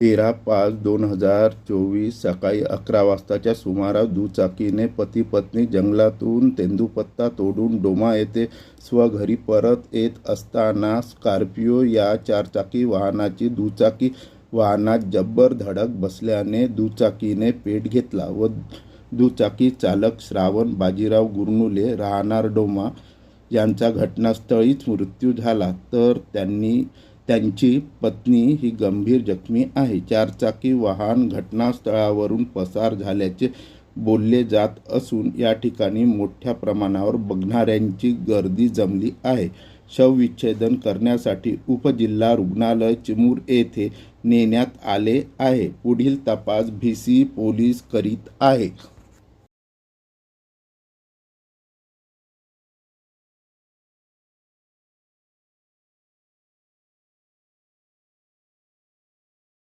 तेरा पाच दोन हजार चोवीस सकाळी अकरा वाजताच्या सुमारास दुचाकीने पती पत्नी जंगलातून तेंदूपत्ता तोडून डोमा येथे स्वघरी परत येत असताना स्कॉर्पिओ या चारचाकी वाहनाची दुचाकी वाहनात जब्बर धडक बसल्याने दुचाकीने पेट घेतला व दुचाकी चालक श्रावण बाजीराव गुरनुले राहणार डोमा यांचा घटनास्थळीच मृत्यू झाला. तर त्यांनी त्यांची पत्नी ही गंभीर जखमी आहे. चारचाकी वाहन घटनास्थळावरून पसार झाल्याचे बोलले जात असून या ठिकाणी मोठ्या प्रमाणावर बघणाऱ्यांची गर्दी जमली आहे. शवविच्छेदन करण्यासाठी उपजिल्हा रुग्णालय चिमूर येथे नेण्यात आले आहे. पुढील तपास भी सी पोलीस करीत आहे.